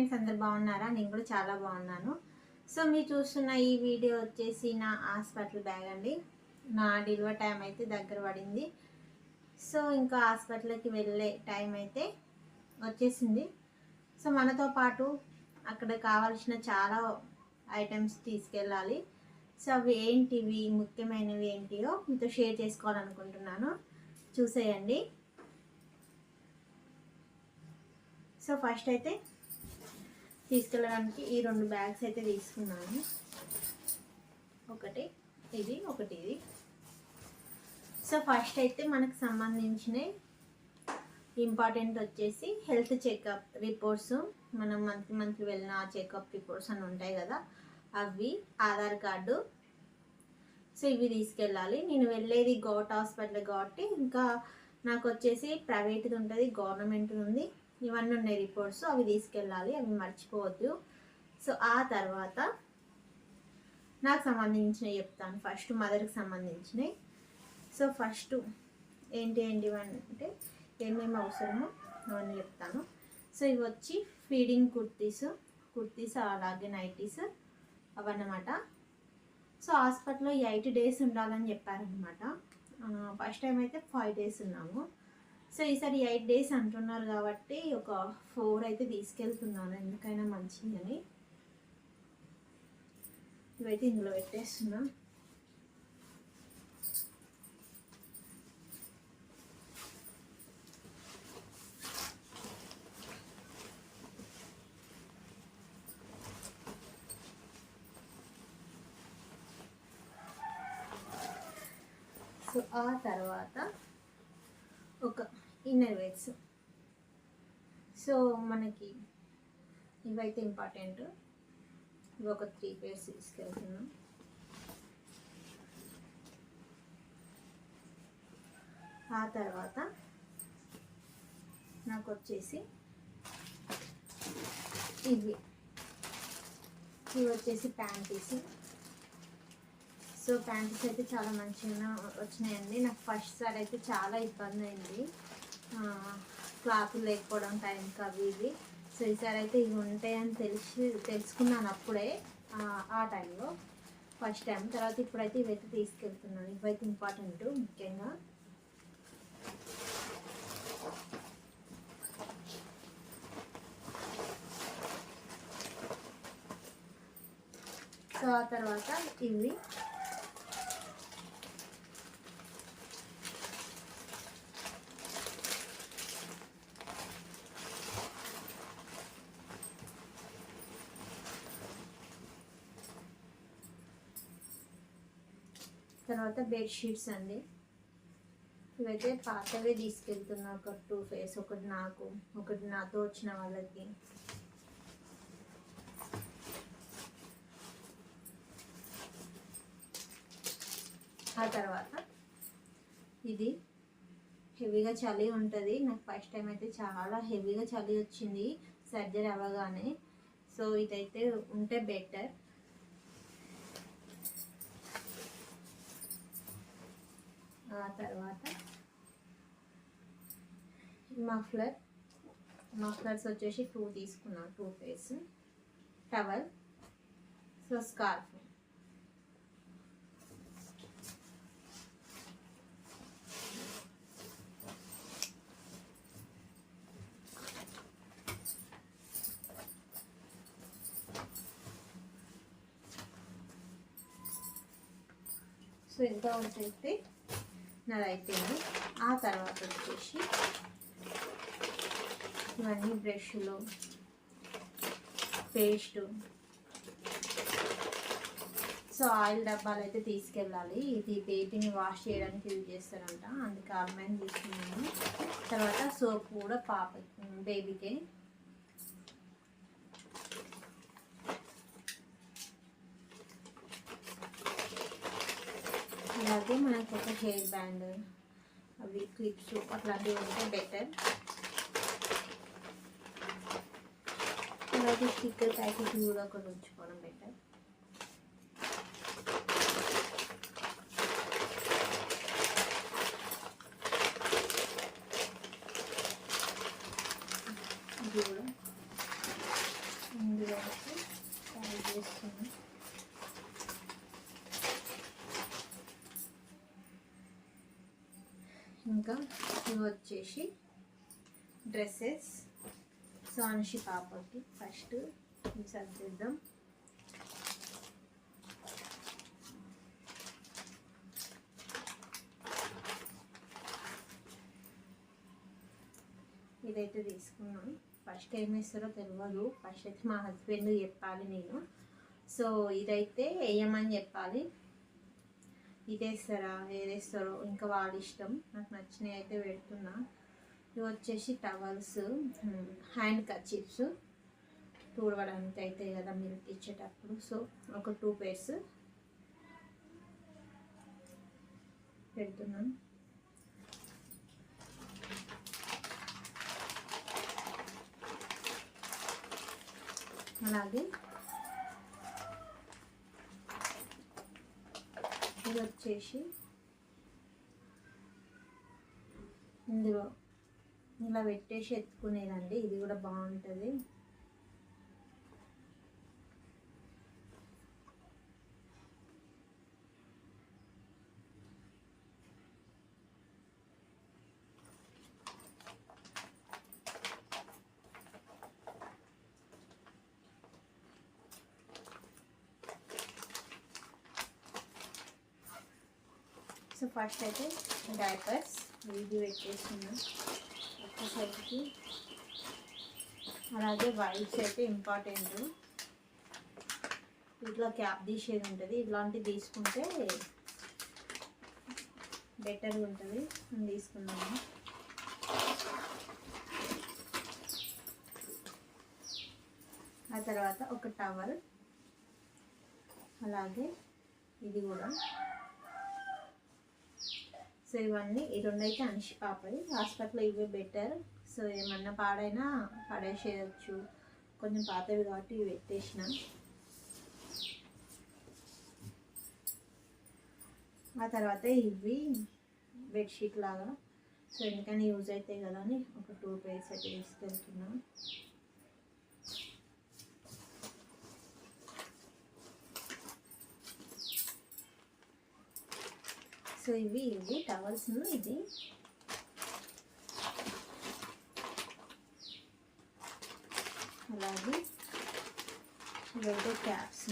Friends అందరు బాగున్నారా? నేను కూడా చాలా బాగున్నాను. సో మీరు చూస్తున్న ఈ వీడియో వచ్చేసి నా హాస్పిటల్ బ్యాగ్ అండి. నా డెలివరీ టైం అయితే దగ్గర పడింది. సో ఇంకా హాస్పిటల్కి వెళ్ళే టైం అయితే వచ్చేసింది. సో మనతో పాటు అక్కడ కావాల్సిన చాలా ఐటమ్స్ తీసుకెళ్ళాలి. సో అవి ఏంటివి ముఖ్యమైనవి ఏంటియో మీతో షేర్ చేసుకోవాలనుకుంటున్నాను. చూసేయండి. సో ఫస్ట్ అయితే తీసుకెళ్ళడానికి ఈ రెండు బ్యాగ్స్ అయితే తీసుకున్నాను. ఒకటి ఇది ఒకటి ఇది. సో ఫస్ట్ అయితే మనకు సంబంధించిన ఇంపార్టెంట్ వచ్చేసి హెల్త్ చెకప్ రిపోర్ట్స్. మనం మంత్లీ మంత్లీ వెళ్ళిన చెకప్ రిపోర్ట్స్ అని ఉంటాయి కదా అవి ఆధార్ కార్డు. సో ఇవి తీసుకెళ్ళాలి. నేను వెళ్ళేది గౌట్ హాస్పిటల్ కాబట్టి ఇంకా నాకు వచ్చేసి ప్రైవేట్ది ఉంటుంది గవర్నమెంట్ ఉంది. ఇవన్నీ ఉన్నాయి రిపోర్ట్స్ అవి తీసుకెళ్ళాలి అవి మర్చిపోవద్దు. సో ఆ తర్వాత నాకు సంబంధించినవి చెప్తాను. ఫస్ట్ మదర్కి సంబంధించినవి. సో ఫస్ట్ ఏంటి ఏంటి అంటే ఏమేమి అవసరమో అవన్నీ చెప్తాను. సో ఇవి వచ్చి ఫీడింగ్ కుర్తీస్ కుర్తీస్ అలాగే నైటీస్ అవన్నమాట. సో హాస్పిటల్లో ఎయిట్ డేస్ ఉండాలని చెప్పారనమాట ఫస్ట్ టైం అయితే ఫైవ్ డేస్ ఉన్నాము. సో ఈసారి ఎయిట్ డేస్ అంటున్నారు కాబట్టి ఒక ఫోర్ అయితే తీసుకెళ్తున్నాను. ఎందుకైనా మంచిది అని ఇవైతే ఇందులో పెట్టేస్తున్నా. సో ఆ తర్వాత ఒక ఇన్నర్ వేర్స్ సో మనకి ఇవైతే ఇంపార్టెంట్. ఇవి ఒక త్రీ పేర్స్ తీసుకెళ్తున్నాం. ఆ తర్వాత నాకు వచ్చేసి ఇవి. ఇవి వచ్చేసి ప్యాంటీస్. సో ప్యాంటీస్ అయితే చాలా మంచిగా వచ్చినాయండి. నాకు ఫస్ట్ సారి అయితే చాలా ఇబ్బంది అయింది క్లాత్ లేకపోవడం టైంకి అవి ఇవి. సో ఈసారి అయితే ఇవి ఉంటాయని తెలిసి తెలుసుకున్నాను అప్పుడే ఆ టైంలో ఫస్ట్ టైం తర్వాత ఇప్పుడైతే ఇవైతే తీసుకెళ్తున్నాను. ఇవైతే ఇంపార్టెంట్ ముఖ్యంగా. సో ఆ తర్వాత ఇవి తర్వాత బెడ్షీట్స్ అండి. ఇవైతే పాతవే తీసుకెళ్తున్నా ఒక టూ ఫేస్ ఒకటి నాకు ఒకటి నాతో వచ్చిన వాళ్ళకి. ఆ తర్వాత ఇది హెవీగా చలి ఉంటుంది. నాకు ఫస్ట్ టైం అయితే చాలా హెవీగా చలి వచ్చింది. సర్జరీ అవ్వగానే. సో ఇదైతే ఉంటే బెటర్ ఆ తర్వాత మఫ్లర్ మఫ్లర్స్ వచ్చేసి టూ తీసుకున్నాను two face towel so scarf. So ఎంత ఉంటే నాది అయిపోయింది. ఆ తర్వాత వచ్చేసి ఇవన్నీ బ్రష్లు పేస్ట్. సో ఆయిల్ డబ్బాలు అయితే తీసుకెళ్ళాలి. ఇది బేబీని వాష్ చేయడానికి యూజ్ చేస్తారంట. అందుకే ఆల్మైన్ తీసుకున్నాను. తర్వాత సోప్ కూడా పాప బేబీకి. అలాగే మనకు ఒక హెయిర్ బ్యాండ్ అవి క్లిప్స్ అట్లాంటివి ఉంటే బెటర్ అలాగే స్టిక్కర్ ప్యాకెట్ కూడా ఒకటి ఉంచుకోవడం బెటర్ ఇది కూడా ఇంకా ఇవి వచ్చేసి డ్రెస్సెస్. సో పాపకి ఫస్ట్ సర్దిద్దాం. ఇదైతే తీసుకున్నాం. ఫస్ట్ ఏం ఇస్తారో తెలియదు ఫస్ట్ అయితే మా హస్బెండ్ చెప్పాలి నేను. సో ఇదైతే వేయమని చెప్పాలి? ఇదేస్తారా? ఏదేస్తారో ఇంకా వాళ్ళ ఇష్టం. నాకు నచ్చినవి అయితే పెడుతున్నా. ఇవి వచ్చేసి టవల్స్ హ్యాండ్ కచీఫ్స్ తూడవడానికి అయితే కదా మిల్క్ ఇచ్చేటప్పుడు. సో ఒక టూ పేర్స్ పెడుతున్నాను అలాగే ఇది వచ్చేసి ఇందులో ఇలా పెట్టేసి ఎత్తుకునేదండి. ఇది కూడా బాగుంటుంది సో ఫస్ట్ అయితే డైపర్స్ ఇది పెట్టేస్తున్నాం ఒక అలాగే వైప్స్ అయితే ఇంపార్టెంట్. ఇట్లా క్యాప్ తీసేది ఉంటుంది. ఇట్లాంటివి తీసుకుంటే బెటర్గా ఉంటుంది. అని తీసుకున్నాము ఆ తర్వాత ఒక టవల్. అలాగే ఇది కూడా. సో ఇవన్నీ ఈ రెండు అయితే అనిషి పాపది హాస్పిటల్లో ఇవే బెటర్. సో ఏమన్నా పాడైనా పడేసేయచ్చు. కొంచెం పాతవి కాబట్టి ఇవి పెట్టేసిన ఆ తర్వాత ఇవి బెడ్షీట్ లాగా. సో ఎందుకని యూజ్ అవుతాయి కదా అని ఒక టూ పేర్స్ అయితే తీసుకెళ్తున్నాను సో ఇవి ఇవి టవల్స్ ఇది. అలాగే రెండు క్యాప్స్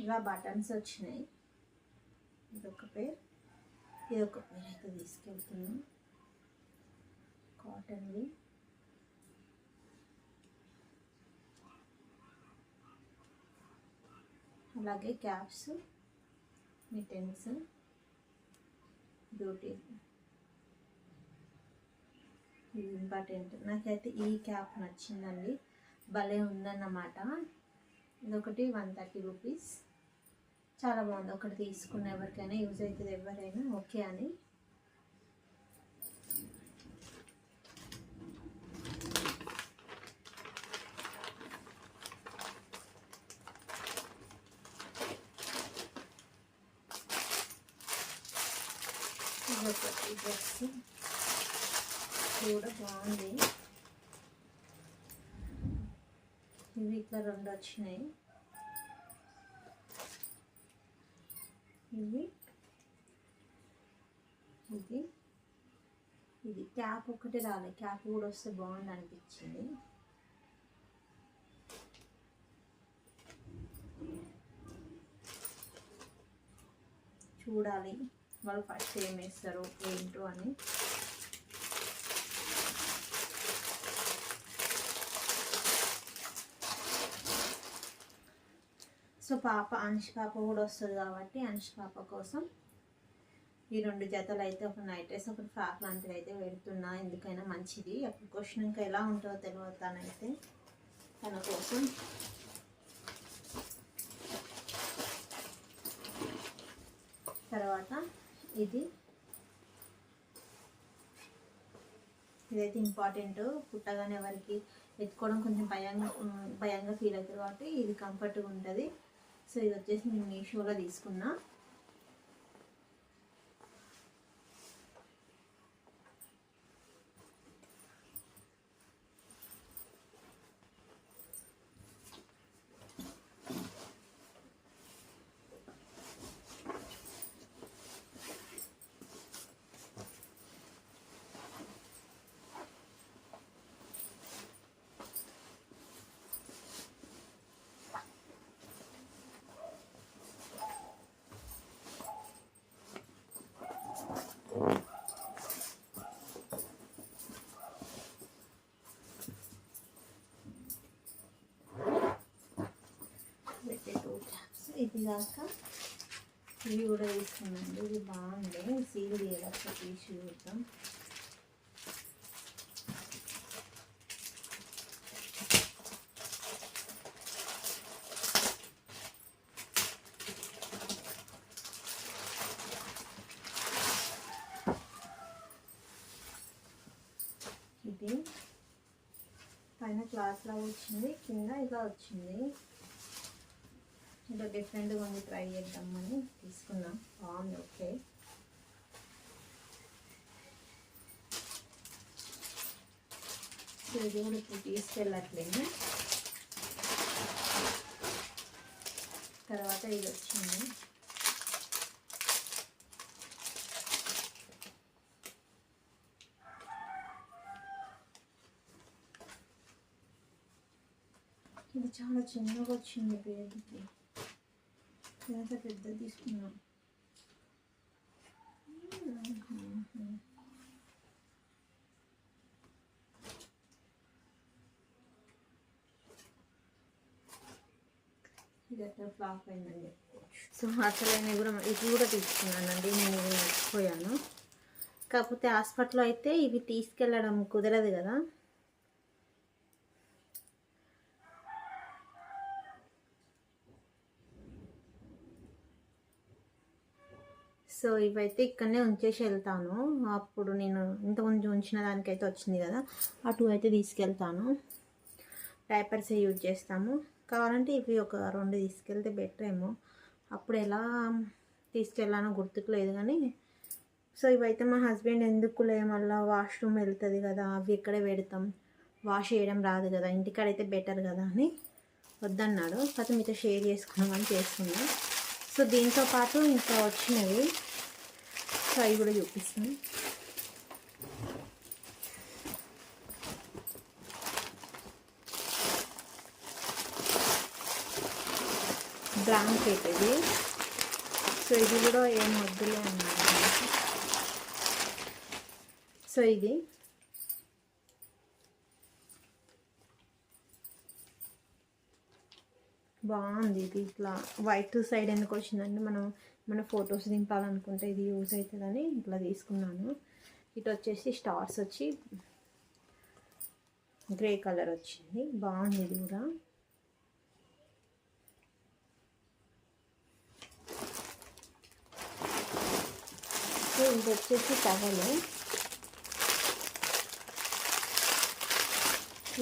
ఇలా బటన్స్ వచ్చినాయి. ఇదొక పేర్ ఇదొక పేర్ అయితే తీసుకెళ్తున్నాం. కాటన్వి అలాగే క్యాప్స్ మిటెన్స్ బ్యూటీ. ఇది ఇంపార్టెంట్. నాకైతే ఈ క్యాప్ నచ్చిందండి. భలే ఉందన్నమాట. ఇదొకటి వన్ థర్టీ రూపీస్. చాలా బాగుంది. ఒకటి తీసుకున్న ఎవరికైనా యూజ్ అవుతుంది ఎవరైనా ఓకే అని. ఇదొకటి డ్రెస్ కూడా బాగుంది. ఇవి ఇట్లా రెండు వచ్చినాయి. ఇవి ఇది ఇది క్యాప్ ఒకటి రాలేదు క్యాప్ కూడా వస్తే బాగుంది అనిపించింది. చూడాలి. వాళ్ళు ఫస్ట్ ఏం వేస్తారు ఏంటో అని. సో పాప అంశ పాప కూడా వస్తుంది కాబట్టి అంశ పాప కోసం ఈ రెండు జతలు అయితే ఒక నైట్ డ్రెస్ ఒక ఫ్రాక్ లాంటివి అయితే పెడుతున్నా. ఎందుకైనా మంచిది. అప్పుడు క్వశ్చన్ ఇంకా ఎలా ఉంటుందో తెలియదు తనైతే. తన కోసం. తర్వాత ఇది. ఇదైతే ఇంపార్టెంట్ పుట్టగానే ఎవరికి ఎత్తుకోవడం కొంచెం భయంగా భయంగా ఫీల్ అవుతుంది కాబట్టి ఇది కంఫర్ట్గా ఉంటుంది. సో ఇది వచ్చేసి నేను మీషోలో తీసుకున్నా. క్యాప్స్ ఇది కాక ఇవి కూడా తీసుకున్నాండి ఇది బాగుంది సీల్ తీయాలి తీసి చూద్దాం ఇది పైన క్లాత్ లా వచ్చింది కింద ఇలా వచ్చింది ఇలా డిఫరెంట్గా ఉంది. ట్రై చేద్దామని తీసుకున్నాం. బాగుంది ఓకే ఇది కూడా ఇప్పుడు తీసుకెళ్ళట్లేదు? తర్వాత ఇది వచ్చింది. ఇది చాలా చిన్నగా వచ్చింది పేరుకి. ఎంత పెద్ద తీసుకున్నాం ఫ్లాప్ చెప్పుకోవచ్చు సో అసలు కూడా ఇది కూడా తీసుకున్నానండి నేను మర్చిపోయాను. కాకపోతే హాస్పిటల్లో అయితే ఇవి తీసుకెళ్ళడం కుదరదు కదా. సో ఇవైతే ఇక్కడనే ఉంచేసి వెళ్తాను అప్పుడు నేను ఇంత కొంచెం ఉంచిన దానికైతే వచ్చింది కదా అటు అయితే తీసుకెళ్తాను. డైపర్స్ యూజ్ చేస్తాము. కావాలంటే ఇవి ఒక రెండు తీసుకెళ్తే బెటర్ ఏమో. అప్పుడు ఎలా తీసుకెళ్ళానో గుర్తుకు లేదు కానీ సో ఇవైతే మా హస్బెండ్ ఎందుకులే మళ్ళీ వాష్రూమ్ వెళ్తుంది కదా అవి ఇక్కడే పెడతాం. వాష్ చేయడం రాదు కదా ఇంటికాడైతే బెటర్ కదా అని వద్దన్నాడు. కాకపోతే మీతో షేర్ చేసుకున్నామని చేసుకున్నాం సో దీంతో పాటు ఇంకా వచ్చినవి. ఫ్రై కూడా చూపిస్తాను. బ్లాంకెట్ ఇది సో ఇది కూడా ఏం వద్దులే అన్నమాట సో ఇది. బాగుంది ఇది ఇట్లా. వైట్ సైడ్ ఎందుకు వచ్చిందంటే మనం మన ఫొటోస్ దింపాలనుకుంటే ఇది యూజ్ అవుతుందని ఇట్లా తీసుకున్నాను. ఇటు వచ్చేసి స్టార్స్ వచ్చి గ్రే కలర్ వచ్చింది. బాగుంది ఇది కూడా. సో ఇది వచ్చేసి టవలు.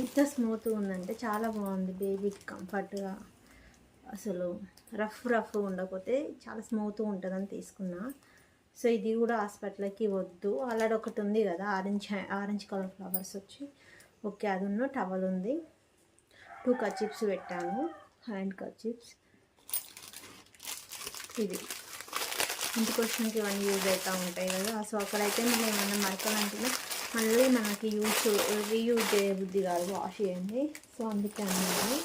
ఎంత స్మూత్గా ఉందంటే చాలా బాగుంది. బేబీకి కంఫర్ట్గా అసలు రఫ్ రఫ్ ఉండకపోతే చాలా స్మూత్గా ఉంటుందని తీసుకున్నా. సో ఇది కూడా హాస్పిటల్కి వద్దు. అలాడ ఒకటి ఉంది కదా ఆరెంజ్ ఆరెంజ్ కలర్ ఫ్లవర్స్ వచ్చి. ఓకే అది ఉన్న టవల్ ఉంది. టూ కచిప్స్ పెట్టాను. హ్యాండ్ కచిప్స్ ఇది. ఇంటి క్వశ్చన్కి ఇవన్నీ యూజ్ అవుతూ ఉంటాయి కదా. సో అక్కడైతే మనం ఏమైనా మరకలంటే మళ్ళీ మనకి యూజ్ రీయూజ్ చేయబుద్ధి కాదు వాష్ చేయండి. సో అందుకే అన్నాను.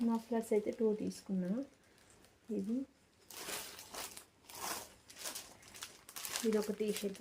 మఫ్లర్స్ అయితే టూ తీసుకున్నా. ఇది. ఇది ఒక టీ షర్ట్